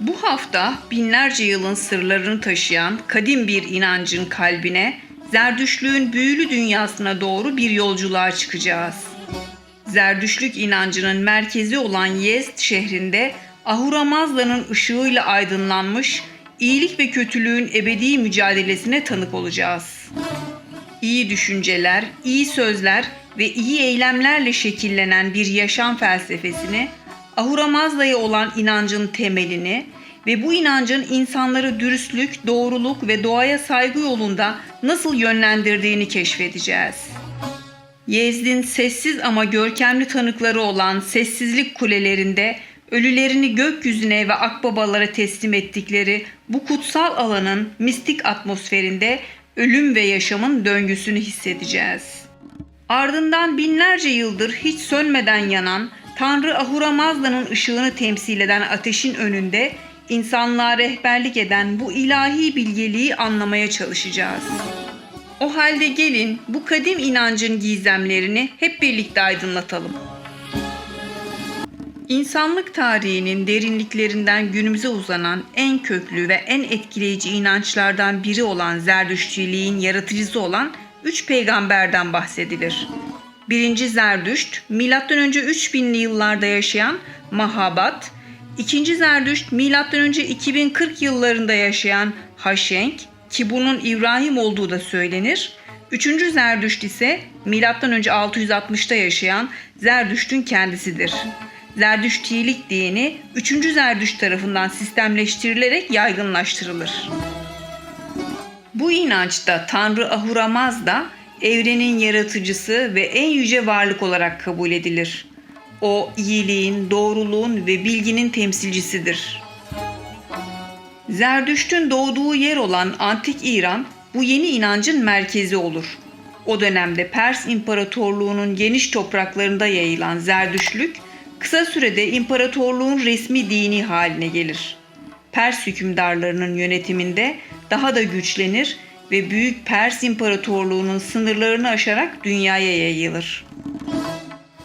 Bu hafta binlerce yılın sırlarını taşıyan kadim bir inancın kalbine, Zerdüşlüğün büyülü dünyasına doğru bir yolculuğa çıkacağız. Zerdüşlük inancının merkezi olan Yezd şehrinde Ahura Mazda'nın ışığıyla aydınlanmış, iyilik ve kötülüğün ebedi mücadelesine tanık olacağız. İyi düşünceler, iyi sözler ve iyi eylemlerle şekillenen bir yaşam felsefesini, Ahura Mazda'ya olan inancın temelini ve bu inancın insanları dürüstlük, doğruluk ve doğaya saygı yolunda nasıl yönlendirdiğini keşfedeceğiz. Yezdin sessiz ama görkemli tanıkları olan sessizlik kulelerinde ölülerini gökyüzüne ve akbabalara teslim ettikleri bu kutsal alanın mistik atmosferinde ölüm ve yaşamın döngüsünü hissedeceğiz. Ardından binlerce yıldır hiç sönmeden yanan Tanrı Ahura Mazda'nın ışığını temsil eden ateşin önünde insanlığa rehberlik eden bu ilahi bilgeliği anlamaya çalışacağız. O halde gelin bu kadim inancın gizemlerini hep birlikte aydınlatalım. İnsanlık tarihinin derinliklerinden günümüze uzanan en köklü ve en etkileyici inançlardan biri olan Zerdüştçiliğin yaratıcısı olan üç peygamberden bahsedilir. Birinci Zerdüşt, M.Ö. 3000'li yıllarda yaşayan Mahabat, İkinci Zerdüşt, M.Ö. 2040 yıllarında yaşayan Haşenk ki bunun İbrahim olduğu da söylenir. Üçüncü Zerdüşt ise M.Ö. 660'ta yaşayan Zerdüşt'ün kendisidir. Zerdüştilik dini 3. Zerdüşt tarafından sistemleştirilerek yaygınlaştırılır. Bu inançta Tanrı Ahura Mazda evrenin yaratıcısı ve en yüce varlık olarak kabul edilir. O iyiliğin, doğruluğun ve bilginin temsilcisidir. Zerdüşt'ün doğduğu yer olan Antik İran bu yeni inancın merkezi olur. O dönemde Pers İmparatorluğu'nun geniş topraklarında yayılan Zerdüştlük kısa sürede imparatorluğun resmi dini haline gelir. Pers hükümdarlarının yönetiminde daha da güçlenir ve Büyük Pers İmparatorluğu'nun sınırlarını aşarak dünyaya yayılır.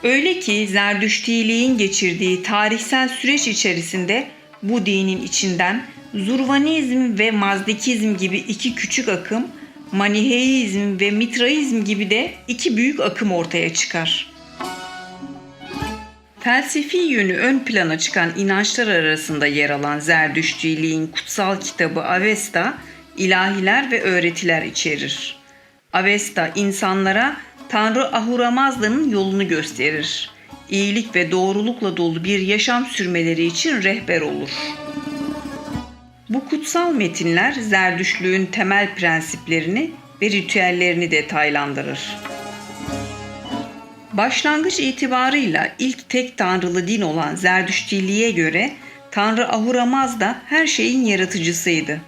Öyle ki Zerdüştiliğin geçirdiği tarihsel süreç içerisinde bu dinin içinden Zurvanizm ve Mazdikizm gibi iki küçük akım, Maniheizm ve Mitraizm gibi de iki büyük akım ortaya çıkar. Felsefi yönü ön plana çıkan inançlar arasında yer alan Zerdüştiliğin kutsal kitabı Avesta, ilahiler ve öğretiler içerir. Avesta insanlara Tanrı Ahura yolunu gösterir. İyilik ve doğrulukla dolu bir yaşam sürmeleri için rehber olur. Bu kutsal metinler Zerdüştlüğün temel prensiplerini ve ritüellerini detaylandırır. Başlangıç itibarıyla ilk tek tanrılı din olan Zerdüştiliğe göre Tanrı Ahura Mazda her şeyin yaratıcısıydı.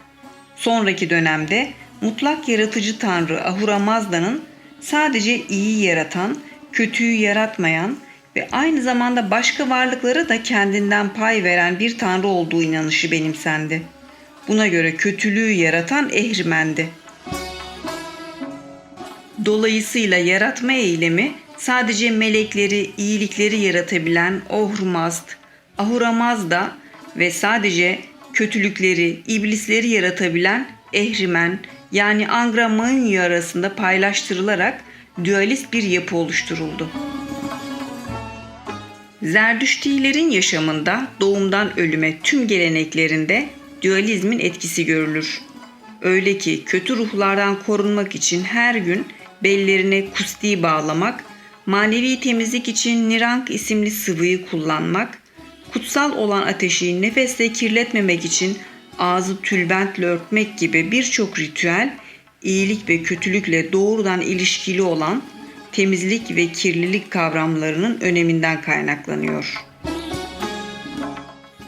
Sonraki dönemde mutlak yaratıcı Tanrı Ahura Mazda'nın sadece iyi yaratan, kötüyü yaratmayan ve aynı zamanda başka varlıklara da kendinden pay veren bir tanrı olduğu inanışı benimsendi. Buna göre kötülüğü yaratan Ehrimen'di. Dolayısıyla yaratma eylemi sadece melekleri, iyilikleri yaratabilen Ohrmazd, Ahuramazda ve sadece kötülükleri, iblisleri yaratabilen Ehrimen yani Angra Mainyu arasında paylaştırılarak dualist bir yapı oluşturuldu. Zerdüştilerin yaşamında doğumdan ölüme tüm geleneklerinde dualizmin etkisi görülür. Öyle ki kötü ruhlardan korunmak için her gün bellerine kusti bağlamak, manevi temizlik için Nirang isimli sıvıyı kullanmak, kutsal olan ateşi nefesle kirletmemek için ağzı tülbentle örtmek gibi birçok ritüel iyilik ve kötülükle doğrudan ilişkili olan temizlik ve kirlilik kavramlarının öneminden kaynaklanıyor.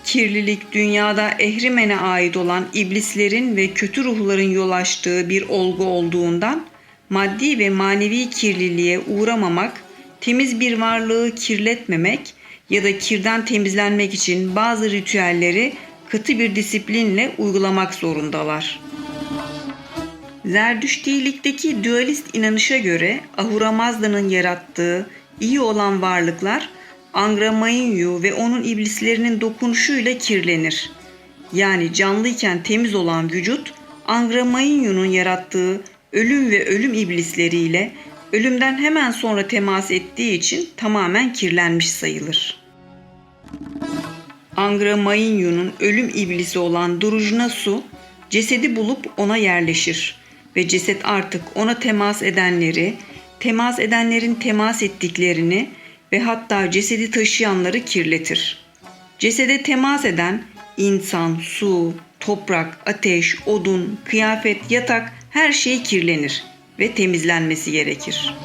Kirlilik dünyada Ehrimen'e ait olan iblislerin ve kötü ruhların yol açtığı bir olgu olduğundan maddi ve manevi kirliliğe uğramamak, temiz bir varlığı kirletmemek ya da kirden temizlenmek için bazı ritüelleri katı bir disiplinle uygulamak zorundalar. Zerdüştilikteki dualist inanışa göre Ahura Mazda'nın yarattığı iyi olan varlıklar Angra Mainyu ve onun iblislerinin dokunuşuyla kirlenir. yani canlıyken temiz olan vücut Angra Mainyu'nun yarattığı ölüm ve ölüm iblisleriyle ölümden hemen sonra temas ettiği için tamamen kirlenmiş sayılır. Angra Mainyu'nun ölüm iblisi olan Durujna Su cesedi bulup ona yerleşir ve ceset artık ona temas edenleri, temas edenlerin temas ettiklerini ve hatta cesedi taşıyanları kirletir. Cesede temas eden insan, su, toprak, ateş, odun, kıyafet, yatak her şey kirlenir ve temizlenmesi gerekir.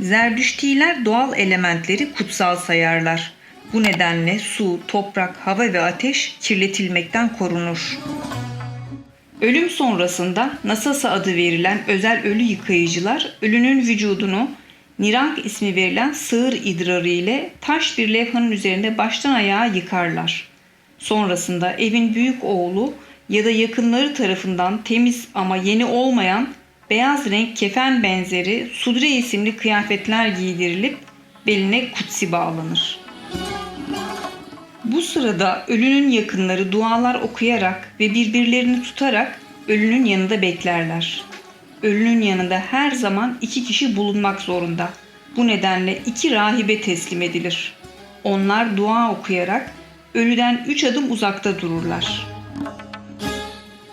Zerdüştiler doğal elementleri kutsal sayarlar. Bu nedenle su, toprak, hava ve ateş kirletilmekten korunur. Ölüm sonrasında Nasasa adı verilen özel ölü yıkayıcılar ölünün vücudunu Nirang ismi verilen sığır idrarı ile taş bir levhanın üzerinde baştan ayağa yıkarlar. Sonrasında evin büyük oğlu ya da yakınları tarafından temiz ama yeni olmayan beyaz renk kefen benzeri sudre isimli kıyafetler giydirilip beline kutsi bağlanır. Bu sırada ölünün yakınları dualar okuyarak ve birbirlerini tutarak ölünün yanında beklerler. Ölünün yanında her zaman iki kişi bulunmak zorunda. Bu nedenle iki rahibe teslim edilir. Onlar dua okuyarak ölüden üç adım uzakta dururlar.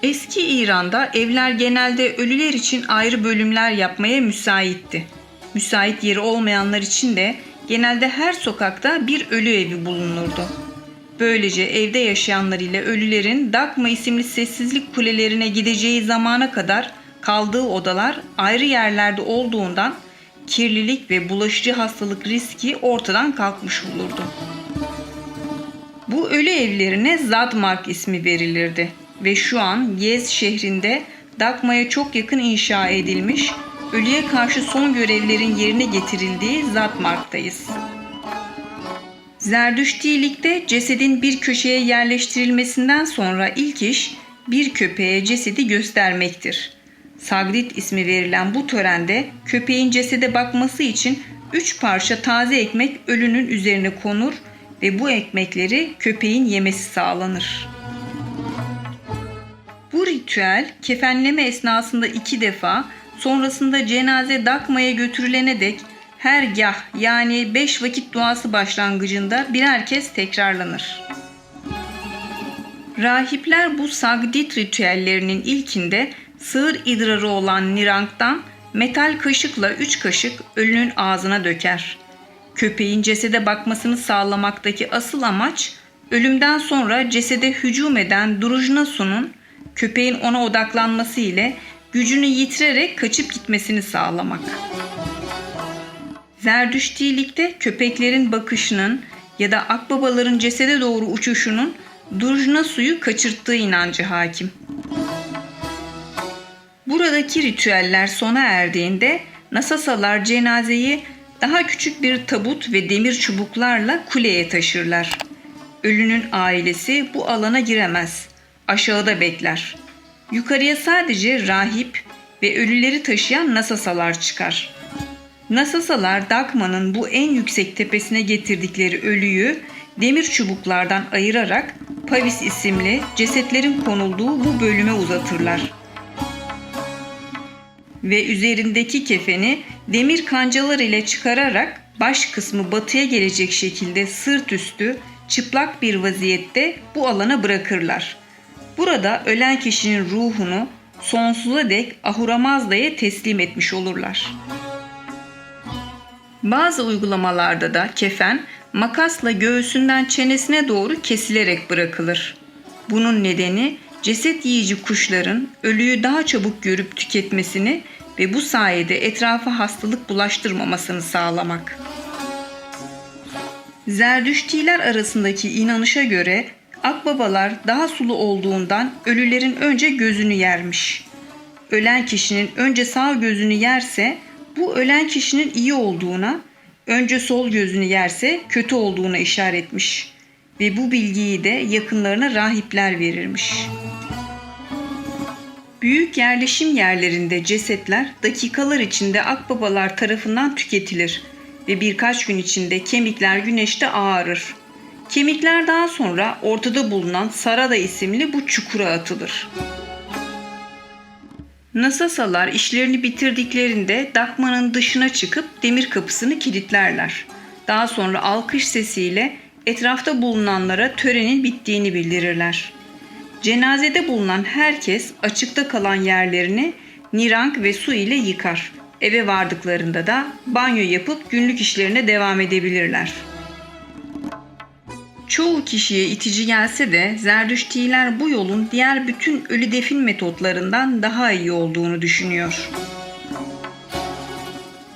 Eski İran'da evler genelde ölüler için ayrı bölümler yapmaya müsaitti. Müsait yeri olmayanlar için de genelde her sokakta bir ölü evi bulunurdu. Böylece evde yaşayanlar ile ölülerin Dakma isimli sessizlik kulelerine gideceği zamana kadar kaldığı odalar ayrı yerlerde olduğundan kirlilik ve bulaşıcı hastalık riski ortadan kalkmış olurdu. Bu ölü evlerine Zadmark ismi verilirdi ve şu an Yez şehrinde Dakma'ya çok yakın inşa edilmiş, ölüye karşı son görevlerin yerine getirildiği Zadmark'tayız. Zerdüştilikte cesedin bir köşeye yerleştirilmesinden sonra ilk iş bir köpeğe cesedi göstermektir. Sagrit ismi verilen bu törende köpeğin cesede bakması için üç parça taze ekmek ölünün üzerine konur ve bu ekmekleri köpeğin yemesi sağlanır. Bu ritüel kefenleme esnasında iki defa, sonrasında cenaze dakmaya götürülene dek her gah yani beş vakit duası başlangıcında birer kez tekrarlanır. Rahipler bu sagdit ritüellerinin ilkinde sığır idrarı olan nirangdan metal kaşıkla üç kaşık ölünün ağzına döker. Köpeğin cesede bakmasını sağlamaktaki asıl amaç ölümden sonra cesede hücum eden Durujna Su'nun köpeğin ona odaklanması ile gücünü yitirerek kaçıp gitmesini sağlamak. Zerdüştilikte köpeklerin bakışının ya da akbabaların cesede doğru uçuşunun Durujna suyu kaçırttığı inancı hakim. Buradaki ritüeller sona erdiğinde Nasasalar cenazeyi daha küçük bir tabut ve demir çubuklarla kuleye taşırlar. Ölünün ailesi bu alana giremez. Aşağıda bekler. Yukarıya sadece rahip ve ölüleri taşıyan nasasalar çıkar. Nasasalar Dakma'nın bu en yüksek tepesine getirdikleri ölüyü demir çubuklardan ayırarak Pavis isimli cesetlerin konulduğu bu bölüme uzatırlar. Ve üzerindeki kefeni demir kancalar ile çıkararak baş kısmı batıya gelecek şekilde sırt üstü çıplak bir vaziyette bu alana bırakırlar. Burada ölen kişinin ruhunu sonsuza dek Ahura Mazda'ya teslim etmiş olurlar. Bazı uygulamalarda da kefen makasla göğsünden çenesine doğru kesilerek bırakılır. Bunun nedeni ceset yiyici kuşların ölüyü daha çabuk görüp tüketmesini ve bu sayede etrafa hastalık bulaştırmamasını sağlamak. Zerdüştiler arasındaki inanışa göre akbabalar daha sulu olduğundan ölülerin önce gözünü yermiş. Ölen kişinin önce sağ gözünü yerse bu ölen kişinin iyi olduğuna, önce sol gözünü yerse kötü olduğuna işaretmiş ve bu bilgiyi de yakınlarına rahipler verirmiş. Büyük yerleşim yerlerinde cesetler dakikalar içinde akbabalar tarafından tüketilir ve birkaç gün içinde kemikler güneşte ağarır. Kemikler daha sonra ortada bulunan Sarada isimli bu çukura atılır. Nasasalar işlerini bitirdiklerinde Dakma'nın dışına çıkıp demir kapısını kilitlerler. Daha sonra alkış sesiyle etrafta bulunanlara törenin bittiğini bildirirler. Cenazede bulunan herkes açıkta kalan yerlerini nirank ve su ile yıkar. Eve vardıklarında da banyo yapıp günlük işlerine devam edebilirler. Çoğu kişiye itici gelse de Zerdüştiler bu yolun diğer bütün ölü defin metotlarından daha iyi olduğunu düşünüyor.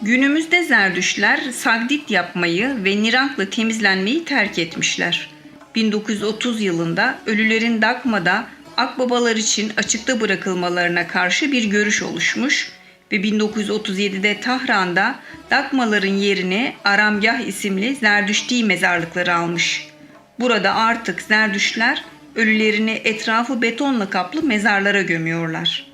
Günümüzde Zerdüşler sagdit yapmayı ve nirankla temizlenmeyi terk etmişler. 1930 yılında ölülerin Dakma'da akbabalar için açıkta bırakılmalarına karşı bir görüş oluşmuş ve 1937'de Tahran'da Dakmaların yerini Aramgah isimli Zerdüşti mezarlıkları almış. Burada artık Zerdüşler ölülerini etrafı betonla kaplı mezarlara gömüyorlar.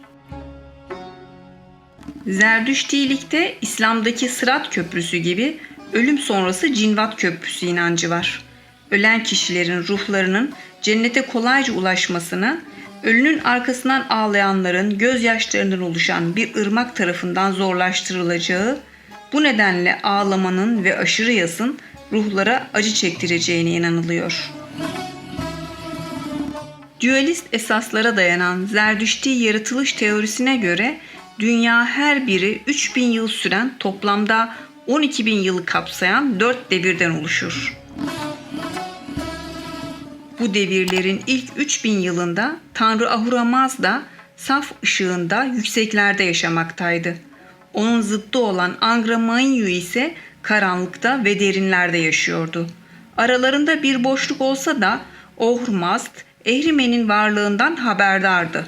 Zerdüştilikte İslam'daki Sırat Köprüsü gibi ölüm sonrası Cinvat Köprüsü inancı var. Ölen kişilerin ruhlarının cennete kolayca ulaşmasını, ölünün arkasından ağlayanların gözyaşlarından oluşan bir ırmak tarafından zorlaştırılacağı, bu nedenle ağlamanın ve aşırı yasın ruhlara acı çektireceğine inanılıyor. Dualist esaslara dayanan Zerdüşti yaratılış teorisine göre dünya her biri 3000 yıl süren toplamda 12 bin yılı kapsayan 4 devirden oluşur. Bu devirlerin ilk 3000 yılında Tanrı Ahura Mazda saf ışığında yükseklerde yaşamaktaydı. Onun zıttı olan Angra Mainyu ise karanlıkta ve derinlerde yaşıyordu. Aralarında bir boşluk olsa da Ohrmazd, Ehrimen'in varlığından haberdardı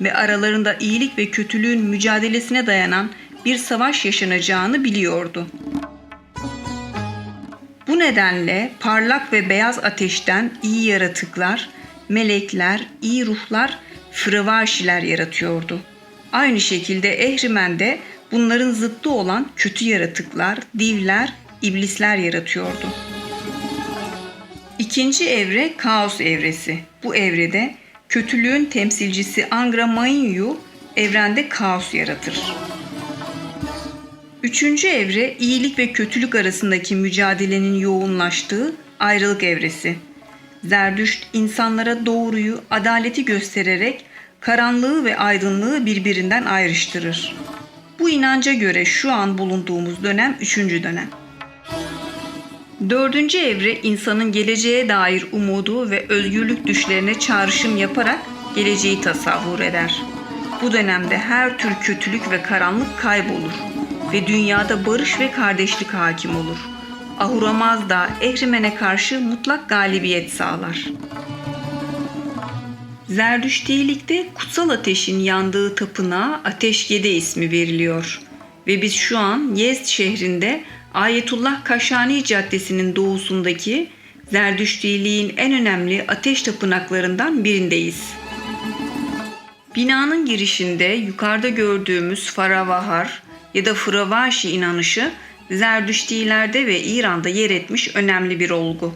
ve aralarında iyilik ve kötülüğün mücadelesine dayanan bir savaş yaşanacağını biliyordu. Bu nedenle parlak ve beyaz ateşten iyi yaratıklar, melekler, iyi ruhlar, fırıvaşiler yaratıyordu. Aynı şekilde Ehrimen'de bunların zıttı olan kötü yaratıklar, divler, iblisler yaratıyordu. İkinci evre kaos evresi. Bu evrede kötülüğün temsilcisi Angra Mainyu evrende kaos yaratır. Üçüncü evre iyilik ve kötülük arasındaki mücadelenin yoğunlaştığı ayrılık evresi. Zerdüşt insanlara doğruyu, adaleti göstererek karanlığı ve aydınlığı birbirinden ayrıştırır. Bu inanca göre şu an bulunduğumuz dönem üçüncü dönem. Dördüncü evre insanın geleceğe dair umudu ve özgürlük düşlerine çağrışım yaparak geleceği tasavvur eder. Bu dönemde her tür kötülük ve karanlık kaybolur ve dünyada barış ve kardeşlik hakim olur. Ahura Mazda Ehrimen'e karşı mutlak galibiyet sağlar. Zerdüştilikte kutsal ateşin yandığı tapınağa Ateşgede ismi veriliyor. Ve biz şu an Yezd şehrinde Ayetullah Kaşani Caddesi'nin doğusundaki Zerdüştiliğin en önemli ateş tapınaklarından birindeyiz. Binanın girişinde yukarıda gördüğümüz Faravahar ya da Fıravaşi inanışı Zerdüştilerde ve İran'da yer etmiş önemli bir olgu.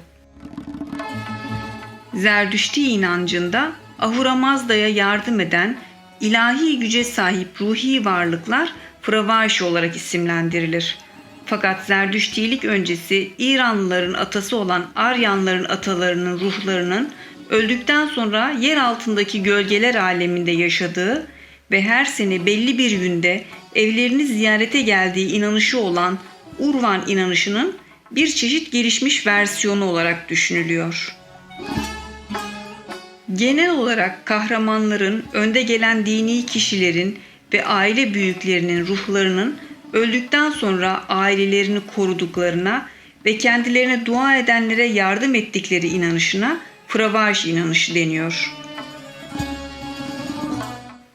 Zerdüşti inancında Ahura Mazda'ya yardım eden ilahi güce sahip ruhi varlıklar Fıravaşi olarak isimlendirilir. Fakat Zerdüştilik öncesi İranlıların atası olan Aryanların atalarının ruhlarının öldükten sonra yer altındaki gölgeler aleminde yaşadığı ve her sene belli bir günde evlerini ziyarete geldiği inanışı olan Urvan inanışının bir çeşit gelişmiş versiyonu olarak düşünülüyor. Genel olarak kahramanların, önde gelen dini kişilerin ve aile büyüklerinin ruhlarının öldükten sonra ailelerini koruduklarına ve kendilerine dua edenlere yardım ettikleri inanışına Fravaj inanışı deniyor.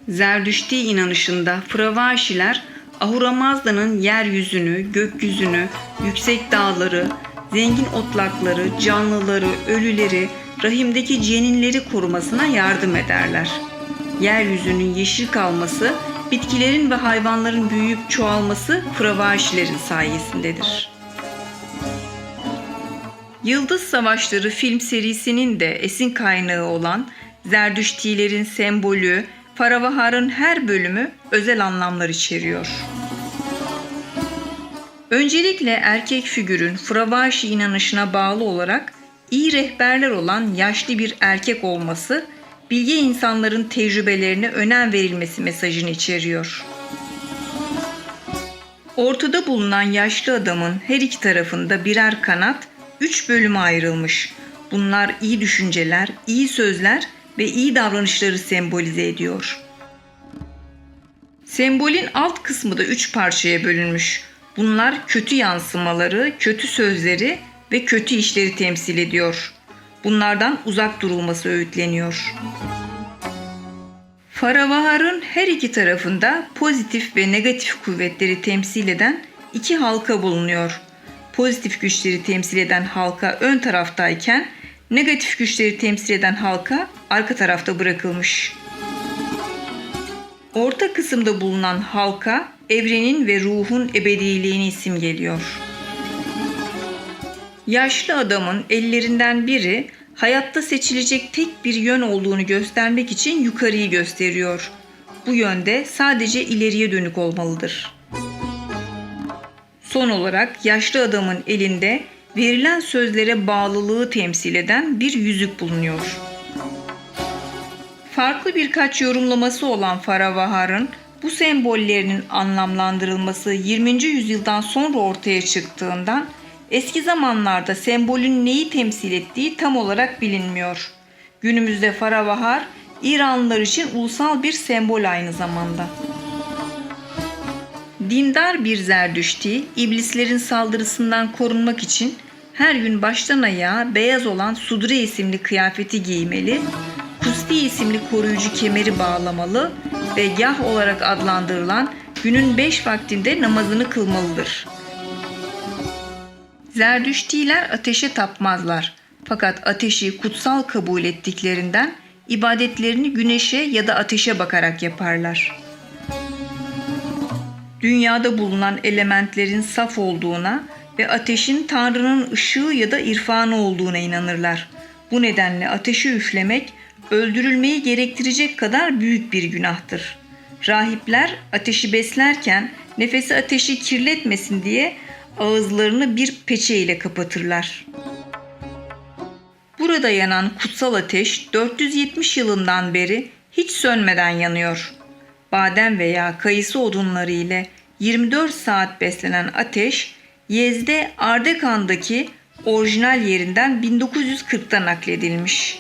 Zerdüşti inanışında Fravaşiler Ahura Mazda'nın yeryüzünü, gökyüzünü, yüksek dağları, zengin otlakları, canlıları, ölüleri, rahimdeki ceninleri korumasına yardım ederler. Yeryüzünün yeşil kalması, bitkilerin ve hayvanların büyüyüp çoğalması Fravaşilerin sayesindedir. Yıldız Savaşları film serisinin de esin kaynağı olan Zerdüştilerin sembolü, Faravahar'ın her bölümü özel anlamlar içeriyor. Öncelikle erkek figürün Fravaşi inanışına bağlı olarak iyi rehberler olan yaşlı bir erkek olması, bilge insanların tecrübelerine önem verilmesi mesajını içeriyor. Ortada bulunan yaşlı adamın her iki tarafında birer kanat, üç bölüme ayrılmış. Bunlar iyi düşünceler, iyi sözler ve iyi davranışları sembolize ediyor. Sembolün alt kısmı da üç parçaya bölünmüş. Bunlar kötü yansımaları, kötü sözleri ve kötü işleri temsil ediyor. Bunlardan uzak durulması öğütleniyor. Faravahar'ın her iki tarafında pozitif ve negatif kuvvetleri temsil eden iki halka bulunuyor. Pozitif güçleri temsil eden halka ön taraftayken negatif güçleri temsil eden halka arka tarafta bırakılmış. Orta kısımda bulunan halka evrenin ve ruhun ebediliğini simgeliyor. Yaşlı adamın ellerinden biri hayatta seçilecek tek bir yön olduğunu göstermek için yukarıyı gösteriyor. Bu yönde sadece ileriye dönük olmalıdır. Son olarak yaşlı adamın elinde verilen sözlere bağlılığı temsil eden bir yüzük bulunuyor. Farklı birkaç yorumlaması olan Faravahar'ın bu sembollerinin anlamlandırılması 20. yüzyıldan sonra ortaya çıktığından eski zamanlarda sembolün neyi temsil ettiği tam olarak bilinmiyor. Günümüzde Faravahar İranlılar için ulusal bir sembol aynı zamanda. Dindar bir zerdüşti, iblislerin saldırısından korunmak için her gün baştan ayağa beyaz olan Sudre isimli kıyafeti giymeli, Kusti isimli koruyucu kemeri bağlamalı ve Yah olarak adlandırılan günün beş vaktinde namazını kılmalıdır. Zerdüştiler ateşe tapmazlar. Fakat ateşi kutsal kabul ettiklerinden ibadetlerini güneşe ya da ateşe bakarak yaparlar. Dünyada bulunan elementlerin saf olduğuna ve ateşin Tanrı'nın ışığı ya da irfanı olduğuna inanırlar. Bu nedenle ateşi üflemek öldürülmeyi gerektirecek kadar büyük bir günahtır. Rahipler ateşi beslerken nefesi ateşi kirletmesin diye ağızlarını bir peçe ile kapatırlar. Burada yanan kutsal ateş 470 yılından beri hiç sönmeden yanıyor. Badem veya kayısı odunları ile 24 saat beslenen ateş Yezde Ardekan'daki orijinal yerinden 1940'ta nakledilmiş.